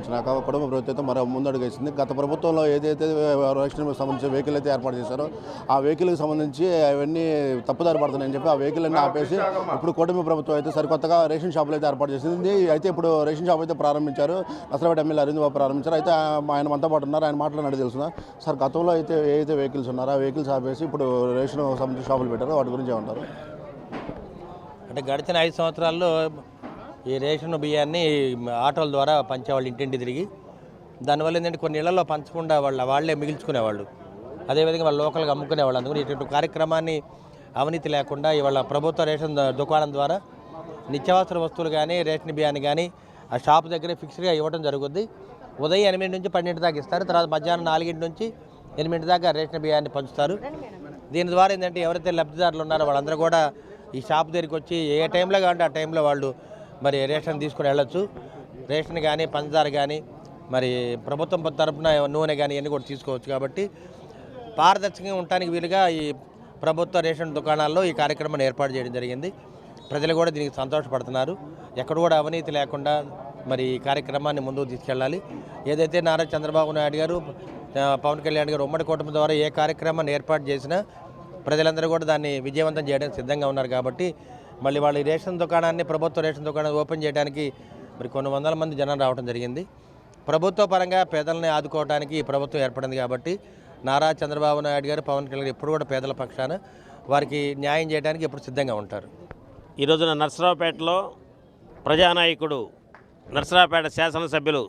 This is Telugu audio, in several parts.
వచ్చినాక కుటుంబ ప్రభుత్వం మరో ముందడుగు వేసింది. గత ప్రభుత్వంలో ఏదైతే రేషన్ సంబంధించిన వెహికల్ అయితే ఏర్పాటు చేశారో ఆ వెహికల్కి సంబంధించి అవన్నీ తప్పుదారి పడుతున్నాయని చెప్పి ఆ వెహికల్ అన్ని ఆపేసి ఇప్పుడు కూటమి ప్రభుత్వం అయితే సరికొత్తగా రేషన్ షాపులు అయితే ఏర్పాటు చేసింది. అయితే ఇప్పుడు రేషన్ షాప్ అయితే ప్రారంభించారు. నసరాపేట ఎమ్మెల్యే అరవింద్ బాబు ప్రారంభించారు. అయితే ఆయన మనతో పాటు ఉన్నారు. ఆయన మాట్లాడినట్టు తెలుసునా? సార్ గతంలో అయితే ఏదైతే వెహికల్స్ ఉన్నారో ఆ వెహికల్స్ ఆపేసి ఇప్పుడు రేషన్ సంబంధించిన షాపులు పెట్టారో వాటి గురించి ఏమంటారు? అంటే గడిచిన ఐదు సంవత్సరాల్లో ఈ రేషన్ బియ్యాన్ని ఆటోల ద్వారా పంచేవాళ్ళు ఇంటింటి తిరిగి. దానివల్ల ఏంటంటే కొన్ని ఇళ్ళలో పంచకుండా వాళ్ళ వాళ్ళే మిగిల్చుకునేవాళ్ళు. అదేవిధంగా వాళ్ళు లోకల్గా అమ్ముకునేవాళ్ళు. అందుకని ఇటువంటి కార్యక్రమాన్ని అవినీతి లేకుండా ఇవాళ ప్రభుత్వ రేషన్ దుకాణం ద్వారా నిత్యావసర వస్తువులు కానీ రేషన్ బియ్యాన్ని కానీ ఆ షాప్ దగ్గరే ఫిక్స్డ్గా ఇవ్వడం జరుగుద్ది. ఉదయం ఎనిమిది నుంచి పన్నెండు దాకా ఇస్తారు. తర్వాత మధ్యాహ్నం నాలుగింటి నుంచి ఎనిమిది దాకా రేషన్ బియ్యాన్ని పంచుతారు. దీని ద్వారా ఏంటంటే ఎవరైతే లబ్ధిదారులు ఉన్నారో వాళ్ళందరూ కూడా ఈ షాప్ దగ్గరికి వచ్చి ఏ టైంలో కావాలంటే ఆ టైంలో వాళ్ళు మరి రేషన్ తీసుకుని వెళ్ళొచ్చు. రేషన్ కానీ పంచదార కానీ మరి ప్రభుత్వం తరపున నూనె కానీ ఇవన్నీ కూడా తీసుకోవచ్చు కాబట్టి పారదర్శకంగా ఉండటానికి వీలుగా ఈ ప్రభుత్వ రేషన్ దుకాణాల్లో ఈ కార్యక్రమాన్ని ఏర్పాటు చేయడం జరిగింది. ప్రజలు కూడా దీనికి సంతోషపడుతున్నారు. ఎక్కడ కూడా అవినీతి లేకుండా మరి ఈ కార్యక్రమాన్ని ముందుకు తీసుకెళ్ళాలి. ఏదైతే నారా చంద్రబాబు నాయుడు గారు పవన్ కళ్యాణ్ గారు ఉమ్మడి కూటమి ద్వారా ఏ కార్యక్రమాన్ని ఏర్పాటు చేసినా ప్రజలందరూ కూడా దాన్ని విజయవంతం చేయడానికి సిద్ధంగా ఉన్నారు కాబట్టి మళ్ళీ వాళ్ళ రేషన్ దుకాణాన్ని ప్రభుత్వ రేషన్ దుకాణాన్ని ఓపెన్ చేయడానికి మరి కొన్ని వందల మంది జనం రావడం జరిగింది. ప్రభుత్వ పరంగా పేదలని ఆదుకోవడానికి ఈ ప్రభుత్వం ఏర్పడింది కాబట్టి నారా చంద్రబాబు నాయుడు గారు పవన్ కళ్యాణ్ గారు ఎప్పుడు కూడా పేదల పక్షాన వారికి న్యాయం చేయడానికి ఎప్పుడు సిద్ధంగా ఉంటారు. ఈ రోజున నర్సరావుపేటలో ప్రజానాయకుడు నర్సరావుపేట శాసనసభ్యులు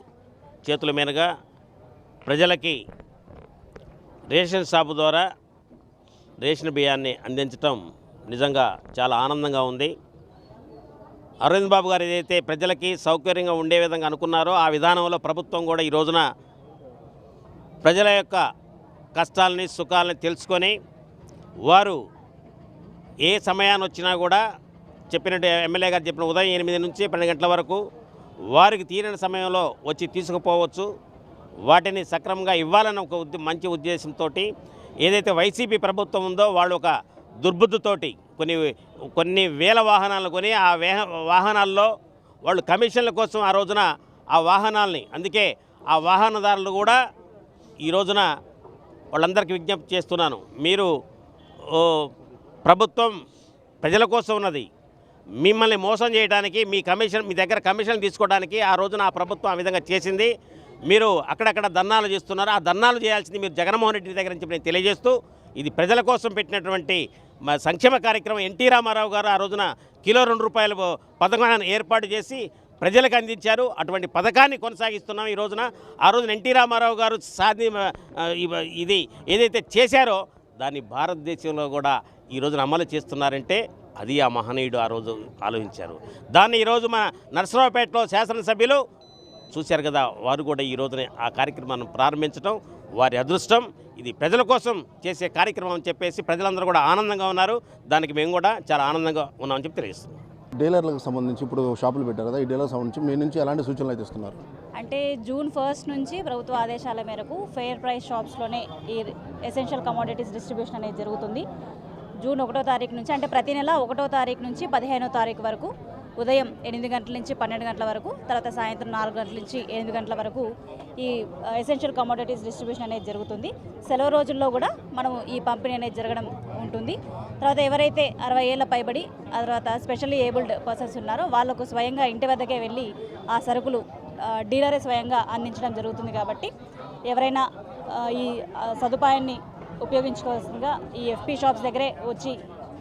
చేతుల మీదుగా ప్రజలకి రేషన్ షాపు ద్వారా రేషన్ బియ్యాన్ని అందించటం నిజంగా చాలా ఆనందంగా ఉంది. అరవింద్ బాబు గారు ఏదైతే ప్రజలకి సౌకర్యంగా ఉండే విధంగా అనుకున్నారో ఆ విధానంలో ప్రభుత్వం కూడా ఈ రోజున ప్రజల యొక్క కష్టాలని సుఖాలని తెలుసుకొని వారు ఏ సమయాన్ని వచ్చినా కూడా చెప్పినట్టు ఎమ్మెల్యే గారు చెప్పిన ఉదయం ఎనిమిది నుంచి పన్నెండు గంటల వరకు వారికి తీరిన సమయంలో వచ్చి తీసుకుపోవచ్చు. వాటిని సక్రమంగా ఇవ్వాలని ఒక మంచి ఉద్దేశంతో ఏదైతే వైసీపీ ప్రభుత్వం ఉందో వాళ్ళు ఒక దుర్బుద్ధితోటి కొన్ని కొన్ని వేల వాహనాలు కొని ఆ వేహ వాహనాల్లో వాళ్ళు కమిషన్ల కోసం ఆ రోజున ఆ వాహనాల్ని అందుకే ఆ వాహనదారులు కూడా ఈ రోజున వాళ్ళందరికీ విజ్ఞప్తి చేస్తున్నాను. మీరు ప్రభుత్వం ప్రజల కోసం ఉన్నది. మిమ్మల్ని మోసం చేయడానికి మీ కమిషన్ మీ దగ్గర కమిషన్ తీసుకోవడానికి ఆ రోజున ఆ ప్రభుత్వం ఆ విధంగా చేసింది. మీరు అక్కడక్కడ దన్నాలు చేస్తున్నారు. ఆ దన్నాలు చేయాల్సింది మీరు జగన్మోహన్ రెడ్డి దగ్గర నుంచి నేను తెలియజేస్తూ ఇది ప్రజల కోసం పెట్టినటువంటి సంక్షేమ కార్యక్రమం ఎన్టీ రామారావు గారు ఆ రోజున కిలో రెండు రూపాయల పథకాన్ని ఏర్పాటు చేసి ప్రజలకు అందించారు. అటువంటి పథకాన్ని కొనసాగిస్తున్నాం ఈ రోజున. ఆ రోజున ఎన్టీ రామారావు గారు సాధి ఇది ఏదైతే చేశారో దాన్ని భారతదేశంలో కూడా ఈ రోజున అమలు చేస్తున్నారంటే అది ఆ మహనీయుడు ఆ రోజు ఆలోచించారు. దాన్ని ఈరోజు మన నరసరావుపేటలో శాసనసభ్యులు చూశారు కదా వారు కూడా ఈ రోజున ఆ కార్యక్రమాన్ని ప్రారంభించడం వారి అదృష్టం ఇది ప్రజల కోసం చేసే కార్యక్రమం అని చెప్పేసి ప్రజలందరూ కూడా ఆనందంగా ఉన్నారు. దానికి మేము కూడా చాలా ఆనందంగా ఉన్నామని చెప్పి తెలియజేస్తున్నాం. డీలర్లకు సంబంధించి ఇప్పుడు షాపులు పెట్టారు కదా ఈ డీలర్లకు సంబంధించి మీ నుంచి ఎలాంటి సూచనలు అయితే ఇస్తున్నారు? అంటే జూన్ ఫస్ట్ నుంచి ప్రభుత్వ ఆదేశాల మేరకు ఫెయిర్ ప్రైస్ షాప్స్లోనే ఈ ఎసెన్షియల్ కమోడిటీస్ డిస్ట్రిబ్యూషన్ అనేది జరుగుతుంది. జూన్ ఒకటో తారీఖు నుంచి అంటే ప్రతి నెల ఒకటో తారీఖు నుంచి పదిహేనో తారీఖు వరకు ఉదయం ఎనిమిది గంటల నుంచి పన్నెండు గంటల వరకు తర్వాత సాయంత్రం నాలుగు గంటల నుంచి ఎనిమిది గంటల వరకు ఈ ఎసెన్షియల్ కమోడిటీస్ డిస్ట్రిబ్యూషన్ అనేది జరుగుతుంది. సెలవు రోజుల్లో కూడా మనం ఈ పంపిణీ అనేది జరగడం ఉంటుంది. తర్వాత ఎవరైతే అరవై ఏళ్ళ పైబడి ఆ తర్వాత స్పెషల్లీ ఏబుల్డ్ పర్సన్స్ ఉన్నారో వాళ్ళకు స్వయంగా ఇంటి వద్దకే వెళ్ళి ఆ సరుకులు డీలరే స్వయంగా అందించడం జరుగుతుంది కాబట్టి ఎవరైనా ఈ సదుపాయాన్ని ఉపయోగించుకోవాల్సిందిగా ఈ ఎఫ్పి షాప్స్ దగ్గరే వచ్చి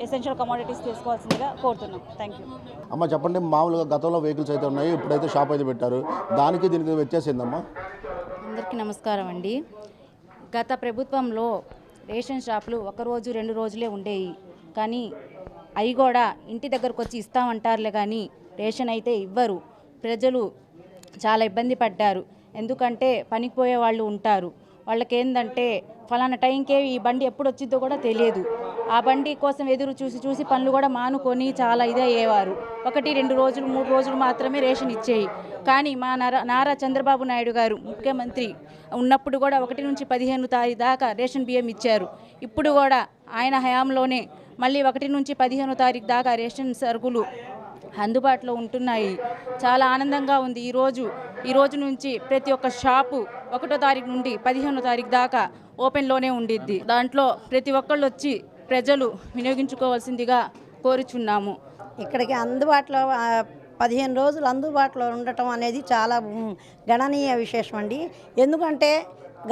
ఎసెన్షియల్ కమోడిటీస్ తీసుకోవాల్సిందిగా కోరుతున్నాం. థ్యాంక్ యూ అమ్మ చెప్పండి మామూలుగా గతంలో వెహికల్స్ అయితే ఉన్నాయి ఇప్పుడైతే షాప్ అయితే పెట్టారు. దానికి దీనికి వ్యత్యాసం ఏందమ్మా అందరికీ నమస్కారం అండి. గత ప్రభుత్వంలో రేషన్ షాపులు ఒక రోజు రెండు రోజులే ఉండేవి కానీ అవి కూడా ఇంటి దగ్గరకు వచ్చి ఇస్తామంటారులే కానీ రేషన్ అయితే ఇవ్వరు. ప్రజలు చాలా ఇబ్బంది పడ్డారు. ఎందుకంటే పనికి పోయే వాళ్ళు ఉంటారు. వాళ్ళకి ఏంటంటే ఫలానా టైంకే ఈ బండి ఎప్పుడు వచ్చిందో కూడా తెలియదు. ఆ బండి కోసం ఎదురు చూసి చూసి పనులు కూడా మానుకొని చాలా ఇదే అయ్యేవారు. ఒకటి రెండు రోజులు మూడు రోజులు మాత్రమే రేషన్ ఇచ్చేయి. కానీ మా నారా నారా చంద్రబాబు నాయుడు గారు ముఖ్యమంత్రి ఉన్నప్పుడు కూడా ఒకటి నుంచి పదిహేను తారీఖు దాకా రేషన్ బియ్యం ఇచ్చారు. ఇప్పుడు కూడా ఆయన హయాంలోనే మళ్ళీ ఒకటి నుంచి పదిహేను తారీఖు దాకా రేషన్ సరుకులు అందుబాటులో ఉంటున్నాయి. చాలా ఆనందంగా ఉంది. ఈరోజు ఈ రోజు నుంచి ప్రతి ఒక్క షాపు ఒకటో తారీఖు నుండి పదిహేనో తారీఖు దాకా ఓపెన్లోనే ఉండిద్ది. దాంట్లో ప్రతి ఒక్కళ్ళు వచ్చి ప్రజలు వినియోగించుకోవాల్సిందిగా కోరుచున్నాము. ఇక్కడికి అందుబాటులో పదిహేను రోజులు అందుబాటులో ఉండటం అనేది చాలా గణనీయ విశేషం అండి. ఎందుకంటే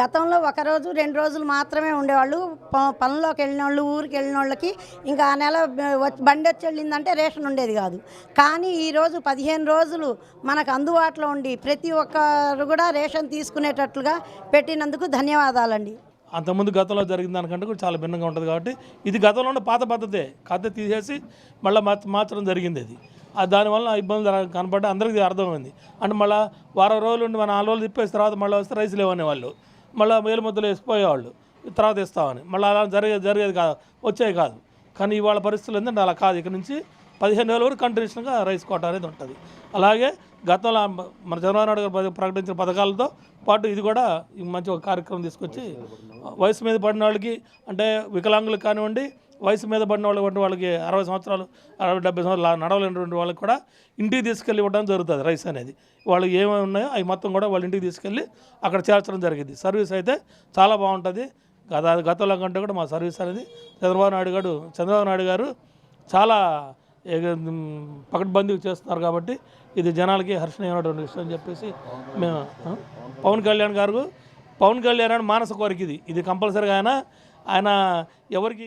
గతంలో ఒకరోజు రెండు రోజులు మాత్రమే ఉండేవాళ్ళు. ప- పనుల్లోకి వెళ్ళిన వాళ్ళు ఊరికి వెళ్ళిన వాళ్ళకి ఇంకా ఆ నెల వచ్చి- బండి వచ్చి వెళ్ళిందంటే రేషన్ ఉండేది కాదు. కానీ ఈరోజు పదిహేను రోజులు మనకు అందుబాటులో ఉండి ప్రతి ఒక్కరు కూడా రేషన్ తీసుకునేటట్లుగా పెట్టినందుకు ధన్యవాదాలండి. అంతకుముందు గతంలో జరిగిన దానికంటే కూడా చాలా భిన్నంగా ఉంటుంది కాబట్టి ఇది గతంలో ఉన్న పాత పద్ధతే. కథ తీసేసి మళ్ళీ మార్చడం జరిగింది అది. ఆ దానివల్ల ఇబ్బంది కనపడి అందరికీ అర్థమైంది. అంటే మళ్ళీ వారం రోజులు ఉండి మన నాలుగు రోజులు తిప్పేసిన తర్వాత మళ్ళీ వస్తే రైస్ లేవనేవాళ్ళు. మళ్ళీ మేలు ముద్దలు వేసిపోయేవాళ్ళు. తర్వాత ఇస్తామని మళ్ళీ అలా జరిగేది జరిగేది కాదు. వచ్చేది కాదు. కానీ ఇవాళ పరిస్థితులు ఏంటంటే అలా కాదు. ఇక్కడ నుంచి పదిహేను వేల వరకు కంటిన్యూషన్గా రైస్ కోట అనేది ఉంటుంది. అలాగే గతంలో మన చంద్రబాబు నాయుడు గారు ప్రకటించిన పథకాలతో పాటు ఇది కూడా మంచి ఒక కార్యక్రమం తీసుకొచ్చి వయసు మీద పడిన వాళ్ళకి అంటే వికలాంగులకు కానివ్వండి వయసు మీద పడిన వాళ్ళకి వాళ్ళకి అరవై సంవత్సరాలు అరవై డెబ్బై సంవత్సరాలు నడవలేనటువంటి వాళ్ళకి కూడా ఇంటికి తీసుకెళ్ళి ఇవ్వడం జరుగుతుంది రైస్ అనేది. వాళ్ళు ఏమేమి ఉన్నాయో అవి మొత్తం కూడా వాళ్ళ ఇంటికి తీసుకెళ్ళి అక్కడ చేర్చడం జరిగింది. సర్వీస్ అయితే చాలా బాగుంటుంది. గత గతంలో కంటే కూడా మా సర్వీస్ అనేది చంద్రబాబు నాయుడు గారు చంద్రబాబు నాయుడు గారు చాలా ఏగ- చేస్తున్నారు కాబట్టి ఇది జనాలకి హర్షణీయమైనటువంటి విషయం అని చెప్పేసి మేము పవన్ కళ్యాణ్ గారు పవన్ కళ్యాణ్ అని మానస కోరిక ఇది. ఇది కంపల్సరీగా ఆయన ఆయన ఎవరికి